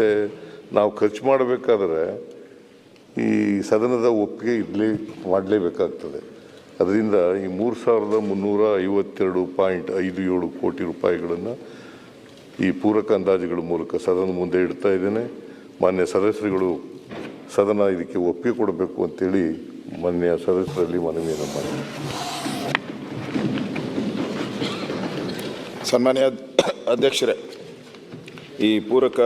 ಮತ್ತು ನಾವು ಖರ್ಚು ಮಾಡಬೇಕಾದ್ರೆ ಈ ಸದನದ ಒಪ್ಪಿಗೆ ಇರಲಿ, ಮಾಡಲೇಬೇಕಾಗ್ತದೆ. ಅದರಿಂದ ಈ ಮೂರು ಸಾವಿರದ ಮುನ್ನೂರ ಐವತ್ತೆರಡು ಪಾಯಿಂಟ್ ಐದು ಏಳು ಕೋಟಿ ರೂಪಾಯಿಗಳನ್ನು ಈ ಪೂರಕ ಅಂದಾಜುಗಳ ಮೂಲಕ ಸದನ ಮುಂದೆ ಇಡ್ತಾ ಇದ್ದೇನೆ. ಮಾನ್ಯ ಸದಸ್ಯರುಗಳು ಸದನ ಇದಕ್ಕೆ ಒಪ್ಪಿಗೆ ಕೊಡಬೇಕು ಅಂತೇಳಿ ಮಾನ್ಯ ಸದಸ್ಯರಲ್ಲಿ ಮನವಿಯನ್ನು ಮಾಡಿ ಸನ್ಮಾನ್ಯ ಅಧ್ಯಕ್ಷರೇ, ಈ ಪೂರಕ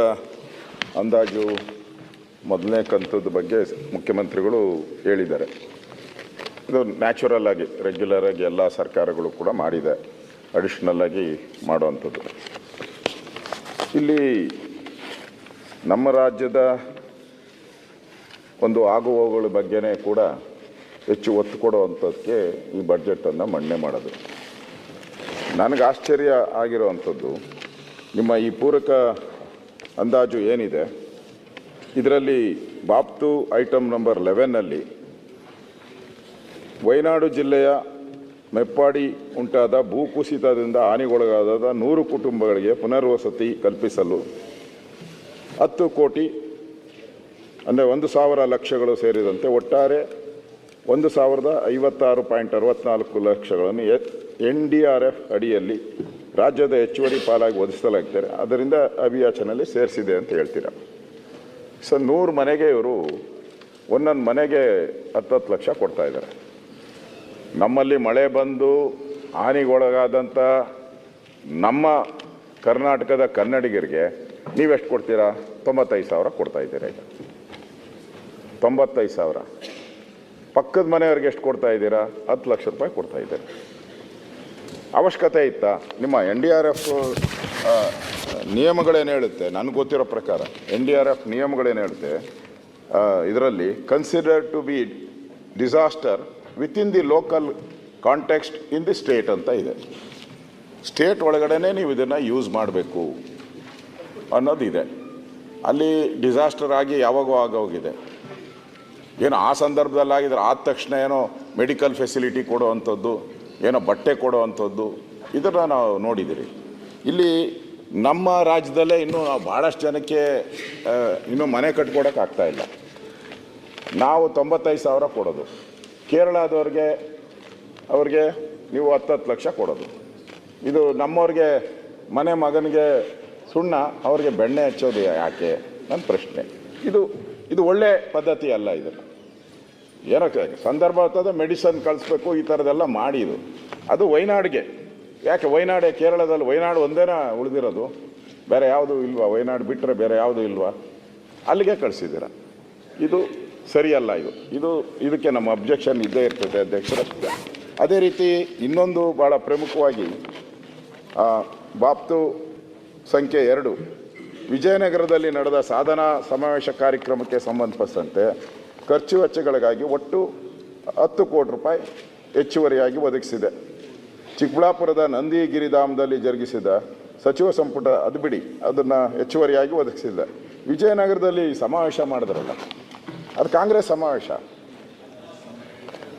ಅಂದಾಜು ಮೊದಲನೇ ಕಂತದ ಬಗ್ಗೆ ಮುಖ್ಯಮಂತ್ರಿಗಳು ಹೇಳಿದ್ದಾರೆ. ಇದು ನ್ಯಾಚುರಲ್ ಆಗಿ ರೆಗ್ಯುಲರ್ ಆಗಿ ಎಲ್ಲ ಸರ್ಕಾರಗಳು ಕೂಡ ಮಾಡಿದೆ. ಅಡಿಷ್ನಲ್ ಆಗಿ ಮಾಡುವಂಥದ್ದು. ಇಲ್ಲಿ ನಮ್ಮ ರಾಜ್ಯದ ಒಂದು ಆಗುಹೋಗುಗಳ ಬಗ್ಗೆನೇ ಕೂಡ ಹೆಚ್ಚು ಒತ್ತು ಕೊಡುವಂಥದ್ದಕ್ಕೆ ಈ ಬಡ್ಜೆಟನ್ನು ಮಣ್ಣೆ ಮಾಡೋದು. ನನಗೆ ಆಶ್ಚರ್ಯ ಆಗಿರುವಂಥದ್ದು, ನಿಮ್ಮ ಈ ಪೂರಕ ಅಂದಾಜು ಏನಿದೆ? ಇದರಲ್ಲಿ ಬಾಪ್ತು ಐಟಮ್ ನಂಬರ್ ಲೆವೆನ್ನಲ್ಲಿ ವಯನಾಡು ಜಿಲ್ಲೆಯ ಮೆಪ್ಪಾಡಿ ಉಂಟಾದ ಭೂಕುಸಿತದಿಂದ ಹಾನಿಗೊಳಗಾದ ನೂರು ಕುಟುಂಬಗಳಿಗೆ ಪುನರ್ವಸತಿ ಕಲ್ಪಿಸಲು ಹತ್ತು ಕೋಟಿ, ಅಂದರೆ ಒಂದು ಸಾವಿರ ಲಕ್ಷಗಳು ಸೇರಿದಂತೆ ಒಟ್ಟಾರೆ ಒಂದು ಸಾವಿರದ ಐವತ್ತಾರು ಪಾಯಿಂಟ್ ಅರವತ್ತ್ನಾಲ್ಕು ಲಕ್ಷಗಳನ್ನು ಎನ್ ಡಿ ಆರ್ ಎಫ್ ಅಡಿಯಲ್ಲಿ ರಾಜ್ಯದ ಹೆಚ್ಚುವರಿ ಪಾಲಾಗಿ ಒದಿಸಲಾಗ್ತಾರೆ ಅದರಿಂದ ಅಭಿಯಾಚನಲ್ಲಿ ಸೇರಿಸಿದೆ ಅಂತ ಹೇಳ್ತೀರ? ಸೊ ನೂರು ಮನೆಗೆ ಇವರು ಒಂದೊಂದು ಮನೆಗೆ ಹತ್ತತ್ತು ಲಕ್ಷ ಕೊಡ್ತಾ ಇದ್ದಾರೆ. ನಮ್ಮಲ್ಲಿ ಮಳೆ ಬಂದು ಹಾನಿಗೊಳಗಾದಂಥ ನಮ್ಮ ಕರ್ನಾಟಕದ ಕನ್ನಡಿಗರಿಗೆ ನೀವೆಷ್ಟು ಕೊಡ್ತೀರಾ? ತೊಂಬತ್ತೈದು ಸಾವಿರ ಕೊಡ್ತಾ ಇದ್ದೀರಾ ಈಗ. ತೊಂಬತ್ತೈದು ಸಾವಿರ. ಪಕ್ಕದ ಮನೆಯವ್ರಿಗೆ ಎಷ್ಟು ಕೊಡ್ತಾ ಇದ್ದೀರಾ? ಹತ್ತು ಲಕ್ಷ ರೂಪಾಯಿ ಕೊಡ್ತಾ ಇದ್ದೀರಾ. ಅವಶ್ಯಕತೆ ಇತ್ತಾ? ನಿಮ್ಮ ಎನ್ ಡಿ ಆರ್ ಎಫ್ ನಿಯಮಗಳೇನು ಹೇಳುತ್ತೆ? ನನಗೆ ಗೊತ್ತಿರೋ ಪ್ರಕಾರ ಎನ್ ಡಿ ಆರ್ ಎಫ್ ನಿಯಮಗಳೇನು ಹೇಳುತ್ತೆ? ಇದರಲ್ಲಿ consider to be disaster within the local context in the state ಅಂತ ಇದೆ. ಸ್ಟೇಟ್ ಒಳಗಡೆನೇ ನೀವು ಇದನ್ನು ಯೂಸ್ ಮಾಡಬೇಕು ಅನ್ನೋದಿದೆ. ಅಲ್ಲಿ ಡಿಸಾಸ್ಟರ್ ಆಗಿ ಯಾವಾಗೋ ಆಗೋಗಿದೆ. ಏನು ಆ ಸಂದರ್ಭದಲ್ಲಾಗಿದ್ರೆ ಆದ ತಕ್ಷಣ ಏನೋ ಮೆಡಿಕಲ್ ಫೆಸಿಲಿಟಿ ಕೊಡುವಂಥದ್ದು ಏನೋ ಬಟ್ಟೆ ಕೊಡುವಂಥದ್ದು ಇದನ್ನು ನಾವು ನೋಡಿದ್ದೀರಿ. ಇಲ್ಲಿ ನಮ್ಮ ರಾಜ್ಯದಲ್ಲೇ ಇನ್ನೂ ನಾವು ಭಾಳಷ್ಟು ಜನಕ್ಕೆ ಇನ್ನೂ ಮನೆ ಕಟ್ಕೊಡೋಕೆ ಆಗ್ತಾ ಇಲ್ಲ. ನಾವು ತೊಂಬತ್ತೈದು ಸಾವಿರ ಕೊಡೋದು. ಕೇರಳದವ್ರಿಗೆ, ಅವ್ರಿಗೆ ನೀವು ಹತ್ತತ್ತು ಲಕ್ಷ ಕೊಡೋದು. ಇದು ನಮ್ಮವ್ರಿಗೆ, ಮನೆ ಮಗನಿಗೆ ಸುಣ್ಣ, ಅವ್ರಿಗೆ ಬೆಣ್ಣೆ ಹಚ್ಚೋದು ಯಾಕೆ? ನನ್ನ ಪ್ರಶ್ನೆ. ಇದು ಇದು ಒಳ್ಳೆ ಪದ್ಧತಿ ಅಲ್ಲ ಇದು. ಏನಕ್ಕೆ? ಸಂದರ್ಭ ಆಗ್ತದೆ ಮೆಡಿಸನ್ ಕಳಿಸ್ಬೇಕು, ಈ ಥರದೆಲ್ಲ ಮಾಡಿ ಇದು ಅದು ವೈನಾಡಿಗೆ. ಯಾಕೆ ವೈನಾಡೆ? ಕೇರಳದಲ್ಲಿ ವೈನಾಡು ಒಂದೇನ ಉಳಿದಿರೋದು? ಬೇರೆ ಯಾವುದು ಇಲ್ವಾ? ವೈನಾಡು ಬಿಟ್ಟರೆ ಬೇರೆ ಯಾವುದು ಇಲ್ವಾ? ಅಲ್ಲಿಗೆ ಕಳಿಸಿದ್ದೀರ. ಇದು ಸರಿಯಲ್ಲ ಇದು. ಇದು, ಇದಕ್ಕೆ ನಮ್ಮ ಅಬ್ಜೆಕ್ಷನ್ ಇದ್ದೇ ಇರ್ತದೆ, ಅಧ್ಯಕ್ಷರ. ಅದೇ ರೀತಿ ಇನ್ನೊಂದು ಭಾಳ ಪ್ರಮುಖವಾಗಿ ಬಾಪ್ತು ಸಂಖ್ಯೆ ಎರಡು. ವಿಜಯನಗರದಲ್ಲಿ ನಡೆದ ಸಾಧನಾ ಸಮಾವೇಶ ಕಾರ್ಯಕ್ರಮಕ್ಕೆ ಸಂಬಂಧಪಟ್ಟಂತೆ ಖರ್ಚು ವೆಚ್ಚಗಳಿಗಾಗಿ ಒಟ್ಟು ಹತ್ತು ಕೋಟಿ ರೂಪಾಯಿ ಹೆಚ್ಚುವರಿಯಾಗಿ ಒದಗಿಸಿದೆ. ಚಿಕ್ಕಬಳ್ಳಾಪುರದ ನಂದಿ ಗಿರಿಧಾಮದಲ್ಲಿ ಜರುಗಿಸಿದ ಸಚಿವ ಸಂಪುಟ ಅದು ಬಿಡಿ ಅದನ್ನು ಹೆಚ್ಚುವರಿಯಾಗಿ ಒದಗಿಸಿದೆ. ವಿಜಯನಗರದಲ್ಲಿ ಸಮಾವೇಶ ಮಾಡಿದ್ರಲ್ಲ ಅದು ಕಾಂಗ್ರೆಸ್ ಸಮಾವೇಶ.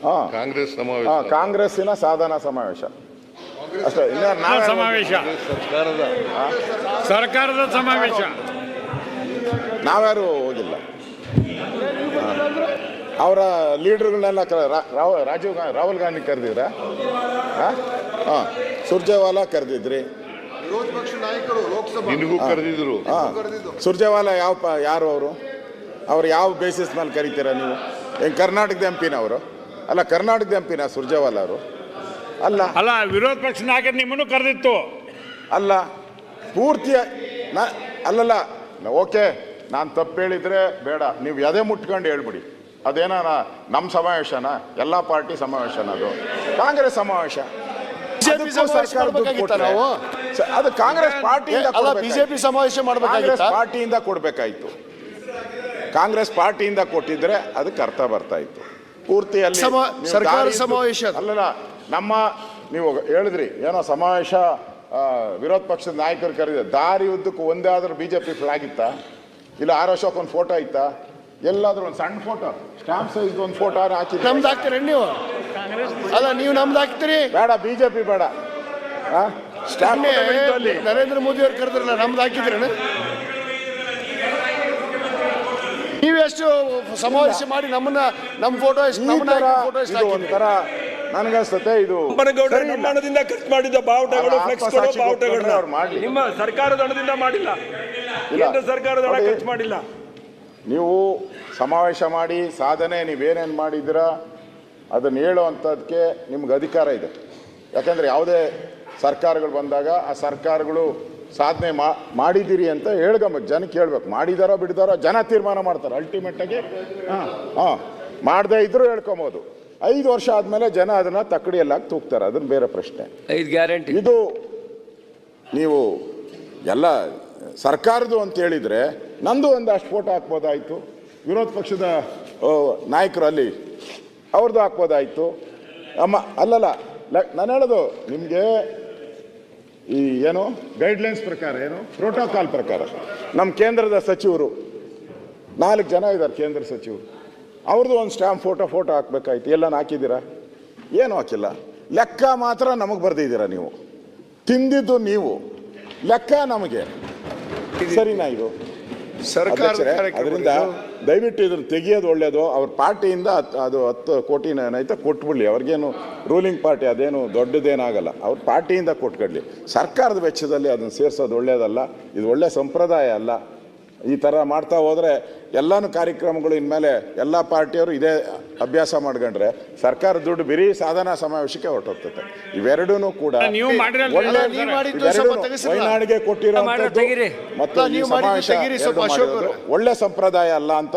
ಹಾಂ. ಕಾಂಗ್ರೆಸ್ ಸಮಾವೇಶ. ಹಾಂ ಕಾಂಗ್ರೆಸ್ಸಿನ ಸಾಧನ ಸಮಾವೇಶ. ಅಷ್ಟೇ ಇನ್ನು ನಾವೇ ಸಮಾವೇಶ. ಸರ್ಕಾರದ. ಸರ್ಕಾರದ ಸಮಾವೇಶ. ನಾವ್ಯಾರು ಹೋಗಿಲ್ಲ. ಅವರ ಲೀಡರ್ಗಳನ್ನೆಲ್ಲ ಕ ರಾವ್- ರಾಜೀವ್ ಗಾ ರಾಹುಲ್ ಗಾಂಧಿ ಕರೆದಿದ್ರ? ಹಾಂ ಸುರ್ಜೇವಾಲಾ ಕರೆದಿದ್ರಿ. ವಿರೋಧ ಪಕ್ಷ ನಾಯಕರು ಲೋಕಸಭಾ. ನಿನಗೂ ಕರೆದಿದ್ರು. ಹಾಂ ಸುರ್ಜೇವಾಲಾ ಯಾವ ಪ ಯಾರು ಅವರು? ಅವ್ರು ಯಾವ ಬೇಸಿಸ್ ಮೇಲೆ ಕರಿತೀರಾ ನೀವು? ಏನು ಕರ್ನಾಟಕದ ಎಂಪಿನ ಅವರು ಅಲ್ಲ ಕರ್ನಾಟಕದ ಎಂ ಪಿನ ಸುರ್ಜೇವಾಲಾ ಅವರು? ಅಲ್ಲ. ಅಲ್ಲ ವಿರೋಧ ಪಕ್ಷ ನಾಯಕ ನಿಮ್ಮನ್ನು ಕರೆದಿತ್ತು. ಅಲ್ಲ ಪೂರ್ತಿ ನಾ ಅಲ್ಲಲ್ಲ ಓಕೆ ನಾನು ತಪ್ಪು ಹೇಳಿದ್ರೆ ಬೇಡ. ನೀವು ಎದೆ ಮುಟ್ಕೊಂಡು ಹೇಳ್ಬಿಡಿ. ಅದೇನ ನಮ್ಮ ಸಮಾವೇಶನ? ಎಲ್ಲ ಪಾರ್ಟಿ ಸಮಾವೇಶನ ಅದು? ಕಾಂಗ್ರೆಸ್ ಸಮಾವೇಶ? ಅದು ಕಾಂಗ್ರೆಸ್ ಪಾರ್ಟಿಯಿಂದ. ಬಿಜೆಪಿ ಸಮಾವೇಶ ಕಾಂಗ್ರೆಸ್ ಪಾರ್ಟಿಯಿಂದ ಕೊಡ್ಬೇಕಾಯ್ತು. ಕಾಂಗ್ರೆಸ್ ಪಾರ್ಟಿಯಿಂದ ಕೊಟ್ಟಿದ್ರೆ ಅದಕ್ಕೆ ಅರ್ಥ ಬರ್ತಾ ಇತ್ತು. ಪೂರ್ತಿ ಅಲ್ಲಿ ಸರ್ಕಾರ ಸಮಾವೇಶ. ಅಲ್ಲಲ್ಲ ನಮ್ಮ ನೀವು ಹೇಳಿದ್ರಿ ಏನೋ ಸಮಾವೇಶ ವಿರೋಧ ಪಕ್ಷದ ನಾಯಕರು ಕರೆದ ದಾರಿ ಉದ್ದಕ್ಕೂ ಒಂದೇ ಆದ್ರೂ ಬಿಜೆಪಿ ಫ್ಲಾಗ್ ಇತ್ತ? ಇಲ್ಲ ಆರ್ ಅಶೋಕ್ ಒಂದು ಫೋಟೋ ಇತ್ತ? ಎಲ್ಲಾದ್ರೂ ಒಂದು ಸಣ್ಣ ಫೋಟೋ ಸ್ಟಾಂಪ್ ಸೈಜ್ ಒಂದು ಫೋಟೋ ಹಾಕಿ ನಮ್ದು ಹಾಕ್ತೀರಿ ನೀವು? ಅಲ್ಲ ನೀವು ನಮ್ದು ಹಾಕ್ತೀರಿ? ಬೇಡ ಬಿಜೆಪಿ ಬೇಡ. ಸ್ಟಾಂಪ್ ನರೇಂದ್ರ ಮೋದಿ ಅವ್ರು ಕರೆದ್ರಲ್ಲ ನಮ್ದು ಹಾಕಿದ್ರೆ ನೀವೆಷ್ಟು ಸಮಾವೇಶ ಮಾಡಿ ನಮ್ಮನ್ನ ನಮ್ಮ ಫೋಟೋ ಫೋಟೋ? ಒಂಥರ ನನಗನ್ಸುತ್ತೆ ಇದು ಹಣದಿಂದ ಖರ್ಚು ಮಾಡಿದ್ದ ಬಾವುಟಗಳು ಫ್ಲೆಕ್ಸ್ಗಳು ಬಾವುಟಗಳನ್ನ. ಅವ್ರು ಮಾಡ್ಲಿ. ನಿಮ್ಮ ಸರ್ಕಾರದ ಹಣದಿಂದ ಮಾಡಿಲ್ಲ. ಕೇಂದ್ರ ಸರ್ಕಾರದ ಹಣ ಖರ್ಚು ಮಾಡಿಲ್ಲ. ನೀವು ಸಮಾವೇಶ ಮಾಡಿ ಸಾಧನೆ ನೀವೇನೇನು ಮಾಡಿದ್ದೀರಾ ಅದನ್ನು ಹೇಳುವಂಥದ್ದಕ್ಕೆ ನಿಮ್ಗೆ ಅಧಿಕಾರ ಇದೆ. ಯಾಕಂದರೆ ಯಾವುದೇ ಸರ್ಕಾರಗಳು ಬಂದಾಗ ಆ ಸರ್ಕಾರಗಳು ಸಾಧನೆ ಮಾ ಮಾಡಿದ್ದೀರಿ ಅಂತ ಹೇಳ್ಕೊಂಬೇಕು ಜನಕ್ಕೆ ಹೇಳ್ಬೇಕು ಮಾಡಿದಾರೋ ಬಿಡಿದಾರೋ ಜನ ತೀರ್ಮಾನ ಮಾಡ್ತಾರೆ. ಅಲ್ಟಿಮೇಟಾಗಿ ಹಾಂ ಹಾಂ ಮಾಡದೇ ಇದ್ದರೂ ಹೇಳ್ಕೊಬೋದು. ಐದು ವರ್ಷ ಆದಮೇಲೆ ಜನ ಅದನ್ನು ತಕ್ಕಡಿಯಲ್ಲಾಗಿ ತೂಗ್ತಾರೆ. ಅದನ್ನು ಬೇರೆ ಪ್ರಶ್ನೆ. ಐದು ಗ್ಯಾರಂಟಿ. ಇದು ನೀವು ಎಲ್ಲ ಸರ್ಕಾರದ್ದು ಅಂತ ಹೇಳಿದರೆ ನಂದು ಒಂದಷ್ಟು ಫೋಟೋ ಹಾಕ್ಬೋದಾಯಿತು. ವಿರೋಧ ಪಕ್ಷದ ನಾಯಕರು ಅಲ್ಲಿ ಅವ್ರದ್ದು ಹಾಕ್ಬೋದಾಯಿತು. ಅಮ್ಮ, ಅಲ್ಲಲ್ಲ ನಾನು ಹೇಳೋದು ನಿಮಗೆ ಈ ಏನು ಗೈಡ್ಲೈನ್ಸ್ ಪ್ರಕಾರ ಏನು? ಪ್ರೋಟೋಕಾಲ್ ಪ್ರಕಾರ. ನಮ್ಮ ಕೇಂದ್ರದ ಸಚಿವರು, ನಾಲ್ಕು ಜನ ಇದ್ದಾರೆ ಕೇಂದ್ರ ಸಚಿವರು. ಅವ್ರದ್ದು ಒಂದು ಸ್ಟ್ಯಾಂಪ್ ಫೋಟೋ ಫೋಟೋ ಹಾಕ್ಬೇಕಾಯ್ತು. ಎಲ್ಲ ಹಾಕಿದ್ದೀರಾ? ಏನು ಹಾಕಿಲ್ಲ. ಲೆಕ್ಕ ಮಾತ್ರ ನಮಗೆ ಬರೆದಿದ್ದೀರಾ ನೀವು. ತಿಂದಿದ್ದು ನೀವು. ಲೆಕ್ಕ ನಮಗೆ. ಸರಿನಾ ಇದು. ಸರ್ಕಾರ ಅದರಿಂದ ದಯವಿಟ್ಟು ಇದನ್ನು ತೆಗಿಯೋದು ಒಳ್ಳೆಯದು ಅವ್ರ ಪಾರ್ಟಿಯಿಂದ ಅದು ಹತ್ತು ಕೋಟಿನ ಏನೈತೆ ಕೊಟ್ಬಿಡಲಿ. ಅವ್ರಿಗೇನು ರೂಲಿಂಗ್ ಪಾರ್ಟಿ ಅದೇನು ದೊಡ್ಡದೇನಾಗಲ್ಲ. ಅವ್ರ ಪಾರ್ಟಿಯಿಂದ ಕೊಟ್ಕೊಡ್ಲಿ ಸರ್ಕಾರದ ವೆಚ್ಚದಲ್ಲಿ ಅದನ್ನು ಸೇರಿಸೋದು ಒಳ್ಳೆಯದಲ್ಲ ಇದು ಒಳ್ಳೆಯ ಸಂಪ್ರದಾಯ ಅಲ್ಲ. ಈ ಥರ ಮಾಡ್ತಾ ಹೋದರೆ ಎಲ್ಲನೂ ಕಾರ್ಯಕ್ರಮಗಳು ಇನ್ಮೇಲೆ ಎಲ್ಲ ಪಾರ್ಟಿಯವರು ಇದೇ ಅಭ್ಯಾಸ ಮಾಡ್ಕೊಂಡ್ರೆ ಸರ್ಕಾರ ದುಡ್ಡು ಬಿರಿ ಸಾಧನಾ ಸಮಾವೇಶಕ್ಕೆ ಹೊರಟೋಗ್ತದೆ. ಇವೆರಡೂ ಕೂಡ. ವಯನಾಡಿಗೆ ಕೊಟ್ಟಿರೋ ಮತ್ತು ಸಮಾವೇಶ. ಒಳ್ಳೆ ಸಂಪ್ರದಾಯ ಅಲ್ಲ ಅಂತ.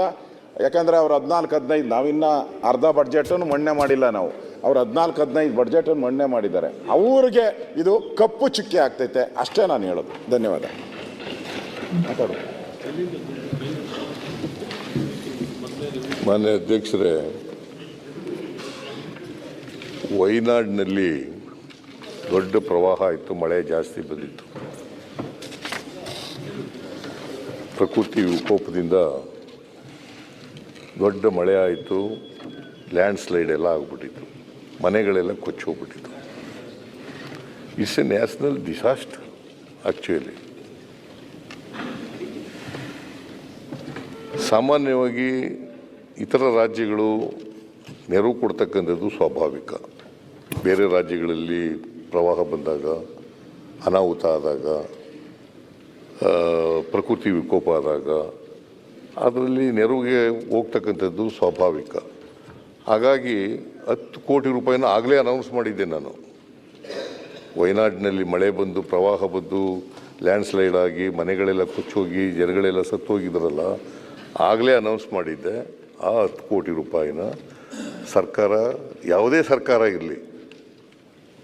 ಯಾಕಂದ್ರೆ ಅವ್ರು ಹದಿನಾಲ್ಕು ಹದಿನೈದು ನಾವಿನ್ನ ಅರ್ಧ ಬಡ್ಜೆಟನ್ನು ಮಣ್ಣೆ ಮಾಡಿಲ್ಲ ನಾವು. ಅವ್ರು ಹದಿನಾಲ್ಕು ಹದಿನೈದು ಬಡ್ಜೆಟನ್ನು ಮಣ್ಣೆ ಮಾಡಿದ್ದಾರೆ. ಅವ್ರಿಗೆ ಇದು ಕಪ್ಪು ಚುಕ್ಕಿ ಆಗ್ತೈತೆ. ಅಷ್ಟೇ ನಾನು ಹೇಳೋದು. ಧನ್ಯವಾದ. ಮಾನ್ಯ ಅಧ್ಯಕ್ಷರೇ ವಯನಾಡಿನಲ್ಲಿ ದೊಡ್ಡ ಪ್ರವಾಹ ಆಯಿತು ಮಳೆ ಜಾಸ್ತಿ ಬಂದಿತ್ತು. ಪ್ರಕೃತಿ ವಿಕೋಪದಿಂದ ದೊಡ್ಡ ಮಳೆ ಆಯಿತು ಲ್ಯಾಂಡ್ ಸ್ಲೈಡ್ ಎಲ್ಲ ಆಗ್ಬಿಟ್ಟಿತ್ತು, ಮನೆಗಳೆಲ್ಲ ಕೊಚ್ಚಿ ಹೋಗ್ಬಿಟ್ಟಿತ್ತು it's a national disaster actually ಸಾಮಾನ್ಯವಾಗಿ ಇತರ ರಾಜ್ಯಗಳು ನೆರವು ಕೊಡ್ತಕ್ಕಂಥದ್ದು ಸ್ವಾಭಾವಿಕ. ಬೇರೆ ರಾಜ್ಯಗಳಲ್ಲಿ ಪ್ರವಾಹ ಬಂದಾಗ, ಅನಾಹುತ ಆದಾಗ ಪ್ರಕೃತಿ ವಿಕೋಪ ಆದಾಗ, ಅದರಲ್ಲಿ ನೆರವಿಗೆ ಹೋಗ್ತಕ್ಕಂಥದ್ದು ಸ್ವಾಭಾವಿಕ. ಹಾಗಾಗಿ ಹತ್ತು ಕೋಟಿ ರೂಪಾಯಿನ ಆಗಲೇ ಅನೌನ್ಸ್ ಮಾಡಿದ್ದೆ ನಾನು. ವಯನಾಡಿನಲ್ಲಿ ಮಳೆ ಬಂದು, ಪ್ರವಾಹ ಬಂದು ಲ್ಯಾಂಡ್ಸ್ಲೈಡ್ ಆಗಿ, ಮನೆಗಳೆಲ್ಲ ಕೊಚ್ಚೋಗಿ, ಜನಗಳೆಲ್ಲ ಸತ್ತೋಗಿದ್ರಲ್ಲ ಆಗಲೇ ಅನೌನ್ಸ್ ಮಾಡಿದ್ದೆ, ಆ ಹತ್ತು ಕೋಟಿ ರೂಪಾಯಿನ ಸರ್ಕಾರ, ಯಾವುದೇ ಸರ್ಕಾರ ಇರಲಿ,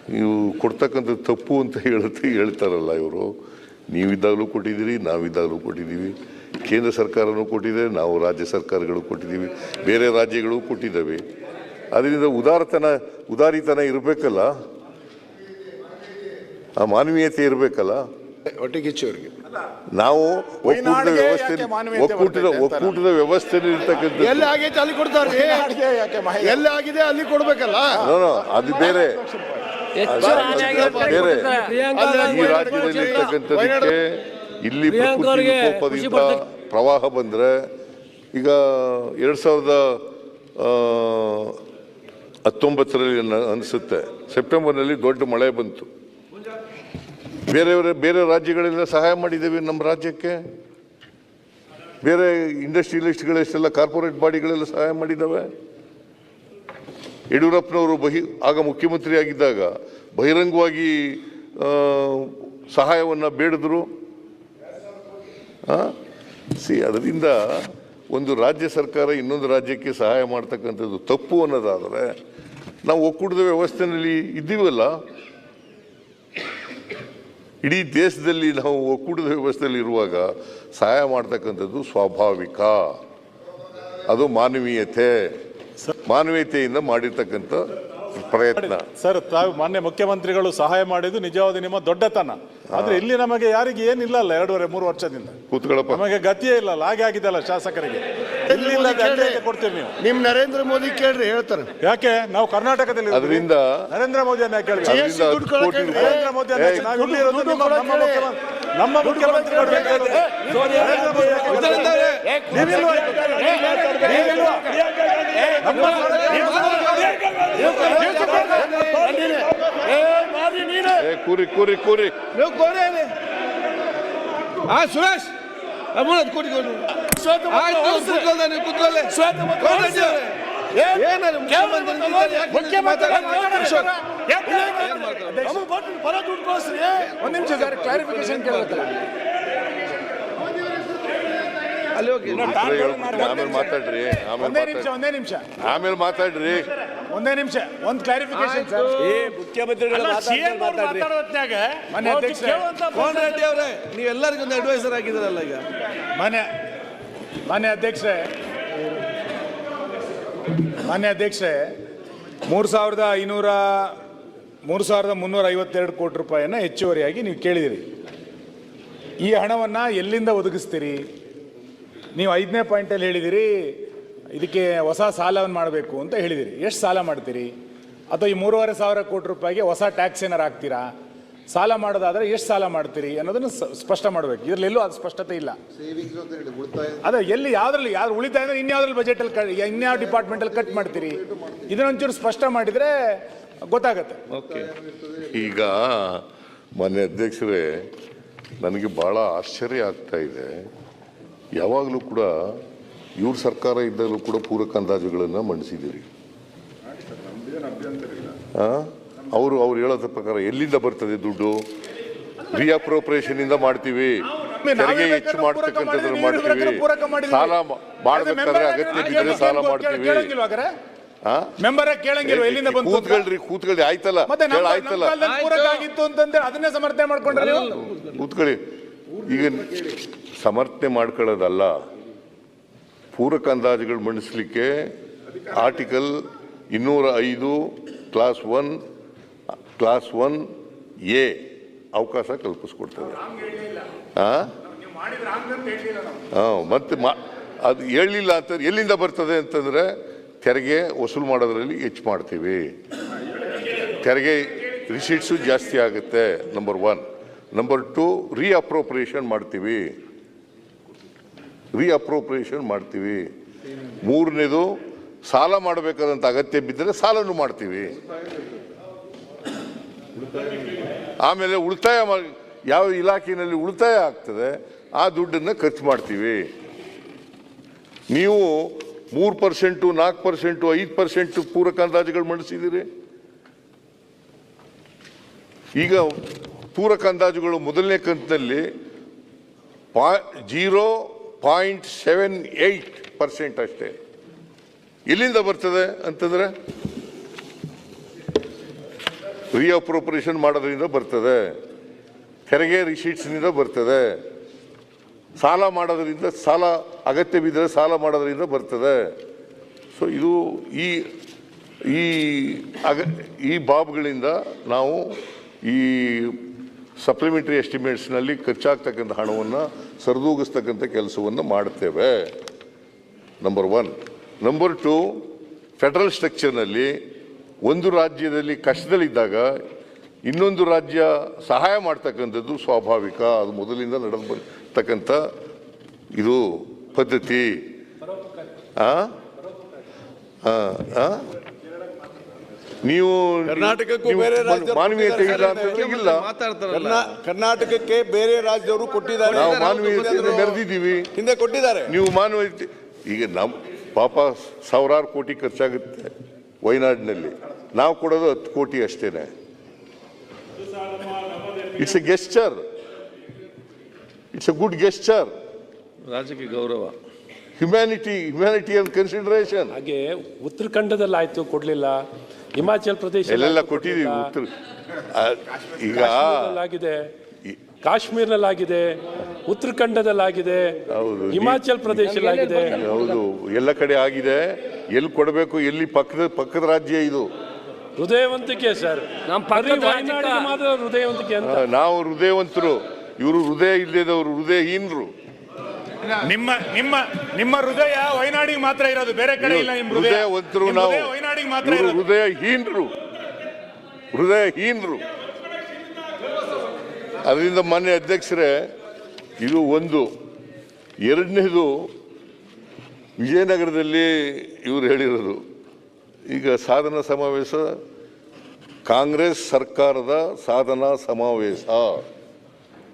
ನೀವು ಕೊಡ್ತಕ್ಕಂಥದ್ದು ತಪ್ಪು ಅಂತ ಹೇಳುತ್ತೆ, ಹೇಳ್ತಾರಲ್ಲ ಇವರು. ನೀವಿದ್ದಾಗಲೂ ಕೊಟ್ಟಿದ್ದೀರಿ, ನಾವಿದ್ದಾಗಲೂ ಕೊಟ್ಟಿದ್ದೀವಿ. ಕೇಂದ್ರ ಸರ್ಕಾರನೂ ಕೊಟ್ಟಿದೆ, ನಾವು ರಾಜ್ಯ ಸರ್ಕಾರಗಳು ಕೊಟ್ಟಿದ್ದೀವಿ. ಬೇರೆ ರಾಜ್ಯಗಳು ಕೊಟ್ಟಿದ್ದಾವೆ. ಅದರಿಂದ ಉದಾರತನ, ಉದಾರಿತನ ಇರಬೇಕಲ್ಲ? ಆ ಮಾನವೀಯತೆ ಇರಬೇಕಲ್ಲ? ಒಟ್ಟಿಗೆ ನಾವು ಒಕ್ಕೂಟದ ವ್ಯವಸ್ಥೆ ಒಕ್ಕೂಟದ ಒಕ್ಕೂಟದ ವ್ಯವಸ್ಥೆಯಲ್ಲಿ ಇರ್ತಕ್ಕಂಥ ಎಲ್ಲಿ ಆಗೈತೆ ಅಲ್ಲಿ ಕೊಡ್ತಾರೆ? ಎಲ್ಲಿ ಆಗಿದೆ ಅಲ್ಲಿ ಕೊಡ್ಬೇಕಲ್ಲ? ಅದು ಬೇರೆ. ಬೇರೆ. ಅಲ್ಲಿ ಈ ರಾಜ್ಯದಲ್ಲಿ ಕೊಟ್ಟಿದ್ದಾರೆ. ಇರ್ತಕ್ಕಂಥದಕ್ಕೆ ಇಲ್ಲಿ ಪಡ್ತಕ್ಕ- ಪ್ರವಾಹ ಬಂದರೆ ಈಗ ಎರಡು ಸಾವಿರದ ಆ, ಹತ್ತೊಂಬತ್ತರಲ್ಲಿ ಅನ್ನ- ಅನಿಸುತ್ತೆ. ಸೆಪ್ಟೆಂಬರ್ನಲ್ಲಿ ದೊಡ್ಡ ಮಳೆ ಬಂತು. ಬೇರೆ ಬೇರೆ ರಾಜ್ಯಗಳೆಲ್ಲ ಸಹಾಯ ಮಾಡಿದ್ದೇವೆ ನಮ್ಮ ರಾಜ್ಯಕ್ಕೆ. ಬೇರೆ ಇಂಡಸ್ಟ್ರಿಯಲಿಸ್ಟ್ಗಳೆಷ್ಟೆಲ್ಲ ಕಾರ್ಪೊರೇಟ್ ಬಾಡಿಗಳೆಲ್ಲ ಸಹಾಯ ಮಾಡಿದ್ದಾವೆ ಯಡಿಯೂರಪ್ಪನವರು ಬಹಿ, ಆಗ ಮುಖ್ಯಮಂತ್ರಿ ಆಗಿದ್ದಾಗ ಬಹಿರಂಗವಾಗಿ ಸಹಾಯವನ್ನು ಬೇಡಿದ್ರು. ಸಿ, ಅದರಿಂದ ಒಂದು ರಾಜ್ಯ ಸರ್ಕಾರ ಇನ್ನೊಂದು ರಾಜ್ಯಕ್ಕೆ ಸಹಾಯ ಮಾಡ್ತಕ್ಕಂಥದ್ದು ತಪ್ಪು ಅನ್ನೋದಾದರೆ, ನಾವು ಒಕ್ಕೂಟದ ವ್ಯವಸ್ಥೆಯಲ್ಲಿ ಇದ್ದೀವಲ್ಲ ಇಡೀ ದೇಶದಲ್ಲಿ ನಾವು ಒಕ್ಕೂಟದ ವ್ಯವಸ್ಥೆಯಲ್ಲಿ ಇರುವಾಗ ಸಹಾಯ ಮಾಡ್ತಕ್ಕಂಥದ್ದು ಸ್ವಾಭಾವಿಕ. ಅದು ಮಾನವೀಯತೆ. ಮಾನವೀಯತೆಯಿಂದ ಮಾಡಿರ್ತಕ್ಕಂಥ ಪ್ರಯತ್ನ. ಸರ್ ತಾವು ಮಾನ್ಯ ಮುಖ್ಯಮಂತ್ರಿಗಳು ಸಹಾಯ ಮಾಡಿದ್ದು ನಿಜವಾದ ನಿಮ್ಮ ದೊಡ್ಡತನ. ಆದ್ರೆ ಇಲ್ಲಿ ನಮಗೆ ಯಾರಿಗೆ ಏನಿಲ್ಲ ಅಲ್ಲ ಎರಡೂವರೆ ಮೂರು ವರ್ಷದಿಂದ. ಕೂತ್ಕೊಳ್ಳಪ್ಪ. ನಮಗೆ ಗತಿಯೇ ಇಲ್ಲ ಹಾಗೆ ಆಗಿದೆಲ್ಲ ಶಾಸಕರಿಗೆ. ಇಲ್ಲಿ ಇಲ್ಲ ಕೇಳ್ರಿ. ಕೊಡ್ತೀವಿ ನೀವು. ನಿಮ್ ನರೇಂದ್ರ ಮೋದಿ ಕೇಳ್ರಿ ಹೇಳ್ತಾರೆ. ಯಾಕೆ? ನಾವು ಕರ್ನಾಟಕದಲ್ಲಿ ಇರೋದು. ಅದರಿಂದ ನರೇಂದ್ರ ಮೋದಿ ಅನ್ನ ಕೇಳಿ ಅದರಿಂದ ದುಡ್ಡು ಹತ್ತು ಕೋಟಿ ರೂಪಾಯಿ ನರೇಂದ್ರ ಮೋದಿ ನಾವು ಇಲ್ಲಿ ಇರೋದು ನಿಮ್ಮ- ನಮ್ಮ ಮುಖ್ಯಮಂತ್ರಿ ನಮ್ಮ ಮುಖ್ಯಮಂತ್ರಿಗಳು ಬೇಕಾದ್ರೆ ನೀನು ಏ ಕೂರಿ ಕೂರಿ ಕೂರಿ ನೀವು ಕೋರಿ. ಆ ಸುರೇಶ್ ಅಮ್ಮನದ್ ಕೂಡಿ ಶ್ವೇತ ಶ್ವೇತ ಮುಖ್ಯಮಂತ್ರಿ ಪರ ದುಡ್ಡು ಒಂದ್ ನಿಮಿಷ ಸರ್. ಕ್ಲಾರಿಫಿಕೇಶನ್ ಕೇಳಬೇಕಲ್ಲ ಅಲ್ಲಿ ಹೋಗಿ. ಆಮೇಲೆ ಮಾತಾಡ್ರಿ. ಆಮೇಲೆ ಒಂದೇ ನಿಮಿಷ ಒಂದೇ ನಿಮಿಷ. ಆಮೇಲೆ ಮಾತಾಡ್ರಿ. ಒಂದೇ ನಿಮಿಷ ಒಂದ್ ಕ್ಲಾರಿಫಿಕೇಶನ್ ಸರ್ ಮುಖ್ಯಮಂತ್ರಿಗಳು ಮನೆ ನೀವು ಎಲ್ಲರಿಗೂ ಒಂದು ಅಡ್ವೈಸರ್ ಆಗಿದ್ರಲ್ಲ ಈಗ? ಮಾನ್ಯ ಮಾನ್ಯ ಅಧ್ಯಕ್ಷರೇ ಮಾನ್ಯ ಅಧ್ಯಕ್ಷರೇ ಮೂರು ಸಾವಿರದ ಐನೂರ ಮೂರು ಸಾವಿರದ ಮುನ್ನೂರ ಐವತ್ತೆರಡು ಕೋಟಿ ರೂಪಾಯಿಯನ್ನು ಹೆಚ್ಚುವರಿಯಾಗಿ ನೀವು ಕೇಳಿದಿರಿ. ಈ ಹಣವನ್ನು ಎಲ್ಲಿಂದ ಒದಗಿಸ್ತೀರಿ? ನೀವು ಐದನೇ ಪಾಯಿಂಟಲ್ಲಿ ಹೇಳಿದಿರಿ ಇದಕ್ಕೆ ಹೊಸ ಸಾಲವನ್ನು ಮಾಡಬೇಕು ಅಂತ ಹೇಳಿದಿರಿ. ಎಷ್ಟು ಸಾಲ ಮಾಡ್ತೀರಿ? ಅಥವಾ ಈ ಮೂರುವರೆ ಸಾವಿರ ಕೋಟಿ ರೂಪಾಯಿಗೆ ಹೊಸ ಟ್ಯಾಕ್ಸ್ ಏನಾರು ಹಾಕ್ತೀರಾ? ಸಾಲ ಮಾಡೋದಾದರೆ ಎಷ್ಟು ಸಾಲ ಮಾಡ್ತೀರಿ ಅನ್ನೋದನ್ನು ಸ್ಪಷ್ಟ ಮಾಡಬೇಕು. ಇದರಲ್ಲೆಲ್ಲೂ ಅದು ಸ್ಪಷ್ಟತೆ ಇಲ್ಲ. ಸೇವಿಂಗ್ಸ್ ಅಂತ ಹೇಳಿ ಉಳಿತಾಯ ಅದೇ ಎಲ್ಲಿ ಯಾವ್ದ್ರಲ್ಲಿ ಯಾರು ಉಳಿತಾಯ ಅಂದ್ರೆ ಇನ್ಯಾವ್ದ್ರಲ್ಲಿ ಬಜೆಟಲ್ಲಿ ಇನ್ಯಾವ ಡಿಪಾರ್ಟ್ಮೆಂಟಲ್ಲಿ ಕಟ್ ಮಾಡ್ತೀರಿ? ಇದನ್ನೊಂಚೂರು ಸ್ಪಷ್ಟ ಮಾಡಿದರೆ ಗೊತ್ತಾಗತ್ತೆ. ಈಗ ಮಾನ್ಯ ಅಧ್ಯಕ್ಷರೇ ನನಗೆ ಭಾಳ ಆಶ್ಚರ್ಯ ಆಗ್ತಾ ಇದೆ. ಯಾವಾಗಲೂ ಕೂಡ ಇವ್ರ ಸರ್ಕಾರ ಇದ್ದಾಗಲೂ ಕೂಡ ಪೂರಕ ಅಂದಾಜುಗಳನ್ನು ಮಂಡಿಸಿದ್ದೀರಿ. ಅವರು ಅವ್ರು ಹೇಳೋದ್ರ ಪ್ರಕಾರ ಎಲ್ಲಿಂದ ಬರ್ತದೆ ದುಡ್ಡು? ರಿಅಪ್ರೋಪ್ರಿಯೇಷನ್ ಇಂದ ಮಾಡ್ತೀವಿ. ತೆರಿಗೆ ಹೆಚ್ಚು ಮಾಡ್ತಕ್ಕಂಥದ್ರು ಮಾಡ್ತೀವಿ. ಸಾಲ ಮಾಡಬೇಕಾದ್ರೆ ಅಗತ್ಯ ಬಿದ್ದರೆ ಸಾಲ ಮಾಡ್ತೀವಿ. ಮೆಂಬರೇ ಕೇಳಂಗಿಲ್ವ ಎಲ್ಲಿಂದ ಬಂತು? ಕೂತ್ಕೊಳ್ರಿ ಕೂತ್ಕೊಳ್ರಿ ಆಯ್ತಲ್ಲ? ಆಯ್ತಲ್ಲ? ಪೂರಕ ಆಗಿತ್ತು ಅಂತಂದ್ರೆ ಅದನ್ನೇ ಸಮರ್ಥನೆ ಮಾಡ್ಕೊಂಡ್ರೆ ಕೂತ್ಕೊಳ್ಳಿ. ಈಗ ಸಮರ್ಥನೆ ಮಾಡ್ಕೊಳ್ಳೋದಲ್ಲ, ಪೂರಕ ಅಂದಾಜುಗಳು ಮಂಡಿಸಲಿಕ್ಕೆ ಆರ್ಟಿಕಲ್ ಇನ್ನೂರ ಐದು clause one clause one A ಅವಕಾಶ ಕಲ್ಪಿಸ್ಕೊಡ್ತದೆ. ಹಾಂ, ಮತ್ತೆ ಅದು ಹೇಳಲಿಲ್ಲ ಅಂತ ಎಲ್ಲಿಂದ ಬರ್ತದೆ ಅಂತಂದ್ರೆ ತೆರಿಗೆ ವಸೂಲು ಮಾಡೋದ್ರಲ್ಲಿ ಹೆಚ್ಚು ಮಾಡ್ತೀವಿ. ತೆರಿಗೆ ರಿಸೀಟ್ಸು ಜಾಸ್ತಿ ಆಗುತ್ತೆ number one number two reappropriation ಮಾಡ್ತೀವಿ. ರೀಅಪ್ರೋಪ್ರಿಯೇಷನ್ ಮಾಡ್ತೀವಿ. ಮೂರನೇದು, ಸಾಲ ಮಾಡಬೇಕಾದಂಥ ಅಗತ್ಯ ಬಿದ್ದರೆ ಸಾಲನು ಮಾಡ್ತೀವಿ. ಆಮೇಲೆ ಉಳಿತಾಯ ಯಾವ ಇಲಾಖೆಯಲ್ಲಿ ಉಳಿತಾಯ ಆಗ್ತದೆ, ಆ ದುಡ್ಡನ್ನು ಖರ್ಚು ಮಾಡ್ತೀವಿ. ನೀವು ಮೂರು ಪರ್ಸೆಂಟು, ನಾಲ್ಕು ಪರ್ಸೆಂಟು, ಐದು ಪರ್ಸೆಂಟು ಪೂರಕ ಅಂದಾಜುಗಳು ಮಂಡಿಸಿದ್ದೀರಿ? ಈಗ ಪೂರಕ ಅಂದಾಜುಗಳು ಮೊದಲನೇ ಕಂತಿನಲ್ಲಿ ಪಾ, zero point seven eight percent ಅಷ್ಟೇ. ಎಲ್ಲಿಂದ ಬರ್ತದೆ ಅಂತಂದ್ರೆ ರೀಅಪ್ರೋಪ್ರಿಯೇಷನ್ ಮಾಡೋದ್ರಿಂದ ಬರ್ತದೆ. ತೆರಿಗೆ ರಿಸೀಟ್ಸ್ನಿಂದ ಬರ್ತದೆ. ಸಾಲ ಮಾಡೋದ್ರಿಂದ ಸಾಲ ಅಗತ್ಯ ಬಿದ್ದರೆ ಸಾಲ ಮಾಡೋದ್ರಿಂದ ಬರ್ತದೆ. ಸೊ ಇದು ಈ ಈ ಅಗ, ಈ ಬಾಬ್ಗಳಿಂದ ನಾವು ಈ ಸಪ್ಲಿಮೆಂಟರಿ ಎಸ್ಟಿಮೇಟ್ಸ್ನಲ್ಲಿ ಖರ್ಚಾಗ್ತಕ್ಕಂಥ ಹಣವನ್ನು ಸರಿದೂಗಿಸ್ತಕ್ಕಂಥ ಕೆಲಸವನ್ನು ಮಾಡ್ತೇವೆ. Number one number two federal ಸ್ಟ್ರಕ್ಚರ್ನಲ್ಲಿ ಒಂದು ರಾಜ್ಯದಲ್ಲಿ ಕಷ್ಟದಲ್ಲಿದ್ದಾಗ ಇನ್ನೊಂದು ರಾಜ್ಯ ಸಹಾಯ ಮಾಡ್ತಕ್ಕಂಥದ್ದು ಸ್ವಾಭಾವಿಕ. ಅದು ಮೊದಲಿಂದ ನಡೆದು ಬರ್ತಕ್ಕಂಥ ಇದು ಪದ್ಧತಿ. ಹಾಂ ಹಾಂ? ನೀವು ಕರ್ನಾಟಕಕ್ಕೂ ಬೇರೆ ಮಾನವೀಯತೆ ಇಲ್ಲ ಇಲ್ಲ ಕರ್ನಾಟಕಕ್ಕೆ ಬೇರೆ ರಾಜ್ಯದವರು ಕೊಟ್ಟಿದ್ದಾರೆ. ನಾವು ಮಾನವೀಯತೆಯನ್ನು ಮೆರೆದಿದ್ದೀವಿ. ಹಿಂದೆ ಕೊಟ್ಟಿದ್ದಾರೆ. ನೀವು ಮಾನವೀಯತೆ ಈಗ ನಮ್ಮ ಪಾಪ ಸಾವಿರಾರು ಕೋಟಿ ಖರ್ಚಾಗುತ್ತೆ ವಯನಾಡಿನಲ್ಲಿ. ನಾವು ಕೊಡೋದು ಹತ್ತು ಕೋಟಿ ಅಷ್ಟೇನೆ. It's a gesture it's a good gesture ರಾಜಕೀಯ ಗೌರವ. ಹ್ಯುಮ್ಯಾನಿಟಿ ಹ್ಯುಮ್ಯಾನಿಟಿ ಅಂಡ್ ಕನ್ಸಿಡರೇಷನ್ ಹಾಗೆ ಉತ್ತರಾಖಂಡದಲ್ಲಿ ಆಯಿತು ಕೊಡ್ಲಿಲ್ಲ. ಹಿಮಾಚಲ್ ಪ್ರದೇಶ ಎಲ್ಲೆಲ್ಲ ಕೊಟ್ಟಿದ್ದೀವಿ ಉತ್ತರ. ಈಗ ಆಗಿದೆ ಕಾಶ್ಮೀರದಲ್ಲಾಗಿದೆ. ಉತ್ತರಾಖಂಡದಲ್ಲಾಗಿದೆ. ಹೌದು. ಹಿಮಾಚಲ್ ಪ್ರದೇಶದಲ್ಲಾಗಿದೆ. ಹೌದು. ಎಲ್ಲ ಕಡೆ ಆಗಿದೆ. ಎಲ್ಲಿ ಕೊಡಬೇಕು ಎಲ್ಲಿ ಪಕ್ಕದ ಪಕ್ಕದ ರಾಜ್ಯ ಇದು? ಹೃದಯವಂತಿಕೆ ಸರ್. ನಮ್ಮ ಮಾತ್ರ ಹೃದಯವಂತಿಕೆ ಅಂತ. ನಾವು ಹೃದಯವಂತರು. ಇವರು ಹೃದಯ ಇಲ್ಲದವರು ಹೃದಯಹೀನರು. ನಿಮ್ಮ ನಿಮ್ಮ ನಿಮ್ಮ ಹೃದಯ ವಯನಾಡಿಗೆ ಮಾತ್ರ ಇರೋದು. ಬೇರೆ ಕಡೆ ಇಲ್ಲ ನಿಮ್ಮ ಹೃದಯ. ಹೃದಯವಂತರು ನಾವು. ಹೃದಯ ವಯನಾಡಿಗೆ ಮಾತ್ರ ಹೀನರು ಹೃದಯಹೀನರು. ಹೃದಯಹೀನರು. ಅದರಿಂದ ಮಾನ್ಯ ಅಧ್ಯಕ್ಷರೇ ಇದು ಒಂದು. ಎರಡನೇದು ವಿಜಯನಗರದಲ್ಲಿ ಇವರು ಹೇಳಿರೋದು. ಈಗ ಸಾಧನ ಸಮಾವೇಶ ಕಾಂಗ್ರೆಸ್ ಸರ್ಕಾರದ ಸಾಧನಾ ಸಮಾವೇಶ.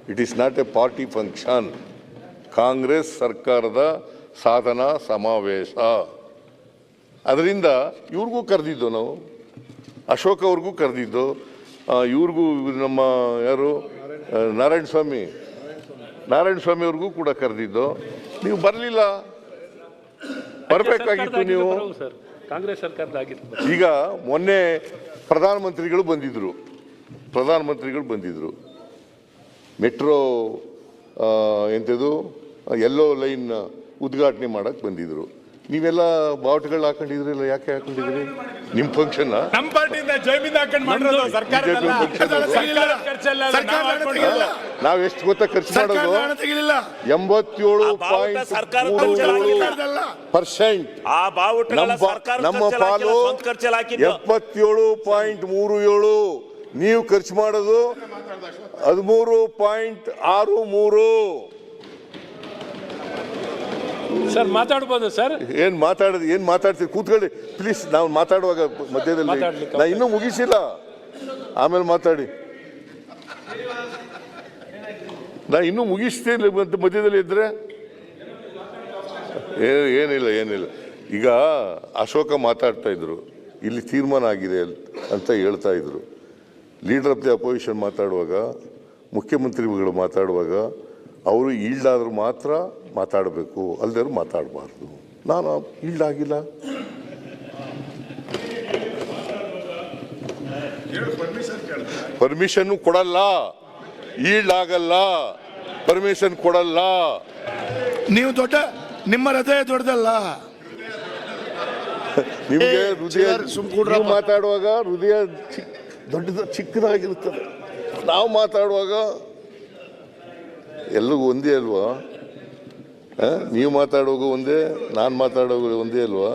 It is not a party function Congress ಸರ್ಕಾರದ ಸಾಧನಾ ಸಮಾವೇಶ. ಅದರಿಂದ ಇವ್ರಿಗೂ ಕರೆದಿದ್ದು ನಾವು. ಅಶೋಕ್ ಅವ್ರಿಗೂ ಕರೆದಿದ್ದು. ಇವ್ರಿಗೂ ಇವ್ರು ನಮ್ಮ ಯಾರು? ನಾರಾಯಣ ಸ್ವಾಮಿ. ನಾರಾಯಣ ಸ್ವಾಮಿ ಅವ್ರಿಗೂ ಕೂಡ ಕರೆದಿದ್ದು. ನೀವು ಬರಲಿಲ್ಲ. ಬರಬೇಕಾಗಿತ್ತು ನೀವು. ಸರ್. ಕಾಂಗ್ರೆಸ್ ಸರ್ಕಾರದಾಗಿತ್ತು ಈಗ ಮೊನ್ನೆ ಪ್ರಧಾನಮಂತ್ರಿಗಳು ಬಂದಿದ್ರು. ಪ್ರಧಾನಮಂತ್ರಿಗಳು ಬಂದಿದ್ರು. ಮೆಟ್ರೋ ಎಂತದು ಎಂಥದ್ದು? ಎಲ್ಲೋ ಲೈನ್ ಉದ್ಘಾಟನೆ ಮಾಡಕ್ಕೆ ಬಂದಿದ್ರು. ನೀವೆಲ್ಲ ಬಾವುಟಗಳು ಹಾಕೊಂಡಿದ್ರಲ್ಲ ಯಾಕೆ ಹಾಕೊಂಡಿದ್ರಿ? ನಿಮ್ಮ ಫಂಕ್ಷನ್ ನಮ್ಮ ಪಾರ್ಟಿಯಿಂದ ಜೈಮಿಂದ ಹಾಕೊಂಡು ಮಾಡಿರೋದು ಸರ್ಕಾರದಲ್ಲ. ಸರ್ಕಾರದ ಖರ್ಚಲ್ಲ ನಾವು ಎಷ್ಟು ಗೊತ್ತಾ ಖರ್ಚು ಮಾಡೋದು? ಎಂಬತ್ತೇಳು ಆ ಬಾವುಟ ಪಾಯಿಂಟ್. ಪರ್ಸೆಂಟ್. ನಮ್ಮ ಸರ್ಕಾರ ಪಾಲು ಎಪ್ಪತ್ತೇಳು ಪಾಯಿಂಟ್ ಮೂರು ಏಳು. ನೀವು ಖರ್ಚು ಮಾಡೋದು ಹದಿಮೂರು ಪಾಯಿಂಟ್ ಆರು ಮೂರು. ಸರ್ ಮಾತಾಡ್ಬೋದು ಸರ್? ಏನ್ ಮಾತಾಡೋದು ಏನ್ ಮಾತಾಡ್ತೀರಿ? ಕೂತ್ಕೊಳ್ಳಿ. ಪ್ಲೀಸ್ ನಾವು ಮಾತಾಡುವಾಗ ಮಧ್ಯದಲ್ಲಿ ಮಾತಾಡ್ಲಿಕ್ಕೆ ನಾ ಇನ್ನೂ ಮುಗಿಸಿಲ್ಲ. ಆಮೇಲೆ ಮಾತಾಡಿ. ನಾ ಇನ್ನೂ ಮುಗಿಸ್ತೀನಿ ಮತ್ತೆ ಮಧ್ಯದಲ್ಲಿ ಇದ್ರೆ. ಏ- ಏನಿಲ್ಲ ಏನಿಲ್ಲ. ಈಗ ಅಶೋಕ ಮಾತಾಡ್ತಾ ಇದ್ರು. ಇಲ್ಲಿ ತೀರ್ಮಾನ ಆಗಿದೆ ಅಂತ ಹೇಳ್ತಾ ಇದ್ರು. ಲೀಡರ್ ಆಫ್ ದಿ ಅಪೋಸಿಷನ್ ಮಾತಾಡುವಾಗ ಮುಖ್ಯಮಂತ್ರಿಗಳು ಮಾತಾಡುವಾಗ ಅವರು ಈಲ್ಡಾದ್ರೂ ಮಾತ್ರ ಮಾತಾಡಬೇಕು ಅಲ್ದರೂ ಮಾತಾಡಬಾರ್ದು. ನಾನು ಈಲ್ಡ್ ಆಗಿಲ್ಲ ಪರ್ಮಿಷನ್ ಕೊಡಲ್ಲ. ಈಲ್ಡ್ ಆಗಲ್ಲ ಪರ್ಮಿಷನ್ ಕೊಡಲ್ಲ. ನೀವು ದೊಡ್ಡ ನಿಮ್ಮ ಹೃದಯ ದೊಡ್ಡದಲ್ಲ. ನಿಮಗೆ ಹೃದಯ. ಮಾತಾಡುವಾಗ ಹೃದಯ ದೊಡ್ಡದ ಚಿಕ್ಕದಾಗಿರುತ್ತದೆ. ನಾವು ಮಾತಾಡುವಾಗ ಎಲ್ಲರಿಗೂ ಒಂದೇ ಅಲ್ವಾ? ನೀವು ಮಾತಾಡೋದು ಒಂದೇ, ನಾನು ಮಾತಾಡೋ ಒಂದೇ ಅಲ್ವಾ?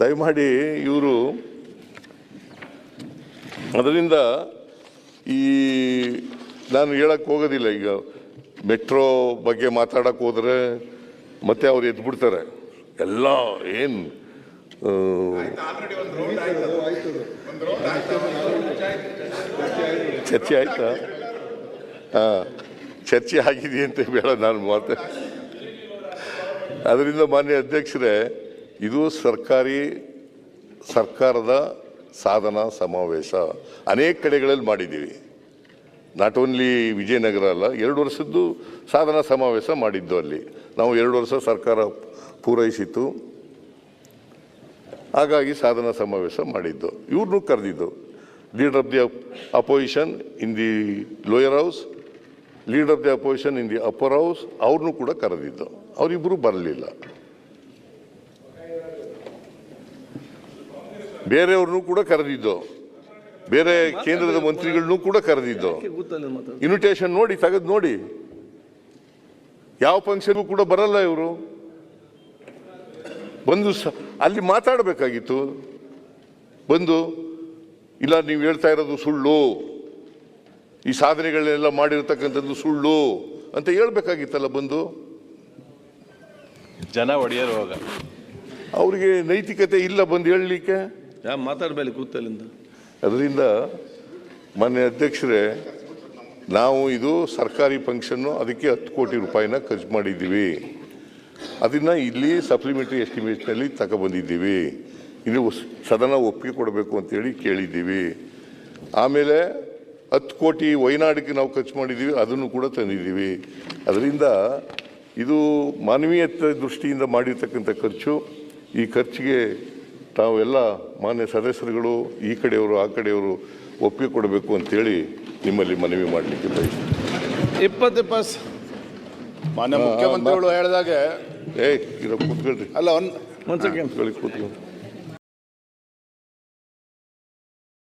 ದಯಮಾಡಿ ಇವರು ಅದರಿಂದ ಈ ನಾನು ಹೇಳಕ್ಕೆ ಹೋಗೋದಿಲ್ಲ ಈಗ. ಮೆಟ್ರೋ ಬಗ್ಗೆ ಮಾತಾಡಕ್ಕೆ ಹೋದರೆ ಮತ್ತೆ ಅವ್ರು ಎದ್ಬಿಡ್ತಾರೆ. ಎಲ್ಲ ಏನು ಚರ್ಚೆ ಆಯ್ತಾ? ಹಾಂ. ಚರ್ಚೆ ಆಗಿದೆ ಅಂತ ಬೇಡ ನಾನು ಮಾತು ಅದರಿಂದ ಮಾನ್ಯ ಅಧ್ಯಕ್ಷರೇ, ಇದು ಸರ್ಕಾರಿ, ಸರ್ಕಾರದ ಸಾಧನ ಸಮಾವೇಶ. ಅನೇಕ ಕಡೆಗಳಲ್ಲಿ ಮಾಡಿದ್ದೀವಿ. ನಾಟ್ ಓನ್ಲಿ ವಿಜಯನಗರ ಅಲ್ಲ, ಎರಡು ವರ್ಷದ್ದು ಸಾಧನ ಸಮಾವೇಶ ಮಾಡಿದ್ದು ಅಲ್ಲಿ. ನಾವು ಎರಡು ವರ್ಷ ಸರ್ಕಾರ ಪೂರೈಸಿತ್ತು. ಹಾಗಾಗಿ ಸಾಧನ ಸಮಾವೇಶ ಮಾಡಿದ್ದು. ಇವ್ರನ್ನೂ ಕರೆದಿದ್ದು. Leader of the opposition in the lower house leader of the opposition in the upper house ಅವ್ರನ್ನೂ ಕೂಡ ಕರೆದಿದ್ದು. ಅವರಿಬ್ಬರು ಬರಲಿಲ್ಲ. ಬೇರೆಯವ್ರನ್ನೂ ಕೂಡ ಕರೆದಿದ್ದು. ಬೇರೆ ಕೇಂದ್ರದ ಮಂತ್ರಿಗಳನ್ನೂ ಕೂಡ ಕರೆದಿದ್ದು. ಇನ್ವಿಟೇಷನ್ ನೋಡಿ, ತೆಗೆದು ನೋಡಿ. ಯಾವ ಫಂಕ್ಷನ್ಗೂ ಕೂಡ ಬರಲ್ಲ ಇವರು. ಬಂದು ಅಲ್ಲಿ ಮಾತಾಡಬೇಕಾಗಿತ್ತು. ಬಂದು, ಇಲ್ಲ, ನೀವು ಹೇಳ್ತಾ ಇರೋದು ಸುಳ್ಳು. ಈ ಸಾಧನೆಗಳನ್ನೆಲ್ಲ ಮಾಡಿರ್ತಕ್ಕಂಥದ್ದು ಸುಳ್ಳು ಅಂತ ಹೇಳ್ಬೇಕಾಗಿತ್ತಲ್ಲ ಬಂದು? ಜನ ಒಡೆಯರುವಾಗ ಅವರಿಗೆ ನೈತಿಕತೆ ಇಲ್ಲ ಬಂದು ಹೇಳಲಿಕ್ಕೆ? ಮಾತಾಡ್ಬೇಡಿ ಕೂತಲ್ಲಿಂದ. ಅದರಿಂದ ಮಾನ್ಯ ಅಧ್ಯಕ್ಷರೇ ನಾವು ಇದು ಸರ್ಕಾರಿ ಫಂಕ್ಷನ್ನು ಅದಕ್ಕೆ ಹತ್ತು ಕೋಟಿ ರೂಪಾಯಿನ ಖರ್ಚು ಮಾಡಿದ್ದೀವಿ. ಅದನ್ನು ಇಲ್ಲಿ ಸಪ್ಲಿಮೆಂಟ್ರಿ ಎಸ್ಟಿಮೇಟ್ನಲ್ಲಿ ತಗೊಬಂದಿದ್ದೀವಿ ಇದು ಸ್- ಸದನ ಒಪ್ಪಿಗೆ ಕೊಡಬೇಕು ಅಂತೇಳಿ ಕೇಳಿದ್ದೀವಿ. ಆಮೇಲೆ ಹತ್ತು ಕೋಟಿ ವಯನಾಡಿಗೆ ನಾವು ಖರ್ಚು ಮಾಡಿದ್ದೀವಿ ಅದನ್ನು ಕೂಡ ತಂದಿದ್ದೀವಿ. ಅದರಿಂದ ಇದು ಮಾನವೀಯತೆ ದೃಷ್ಟಿಯಿಂದ ಮಾಡಿರ್ತಕ್ಕಂಥ ಖರ್ಚು. ಈ ಖರ್ಚಿಗೆ ತಾವೆಲ್ಲ ಮಾನ್ಯ ಸದಸ್ಯರುಗಳು ಈ ಕಡೆಯವರು ಆ ಕಡೆಯವರು ಒಪ್ಪಿಗೆ ಕೊಡಬೇಕು ಅಂತೇಳಿ ನಿಮ್ಮಲ್ಲಿ ಮನವಿ ಮಾಡಲಿಕ್ಕೆ ಬಯಸ್ತೀನಿ. ಇಪ್ಪತ್ತು ಇಪ್ಪತ್ತು. ಮಾನ್ಯ ಮುಖ್ಯಮಂತ್ರಿಗಳು ಹೇಳಿದಾಗೆ ಏ ಇರೋ ಕೂತ್ಕೊಳ್ರಿ. ಅಲ್ಲ ಒಂದು ಕೂತ್ಕೊಳ್ಳಿ ಕೂತ್ಕೊಳ್ಳಿ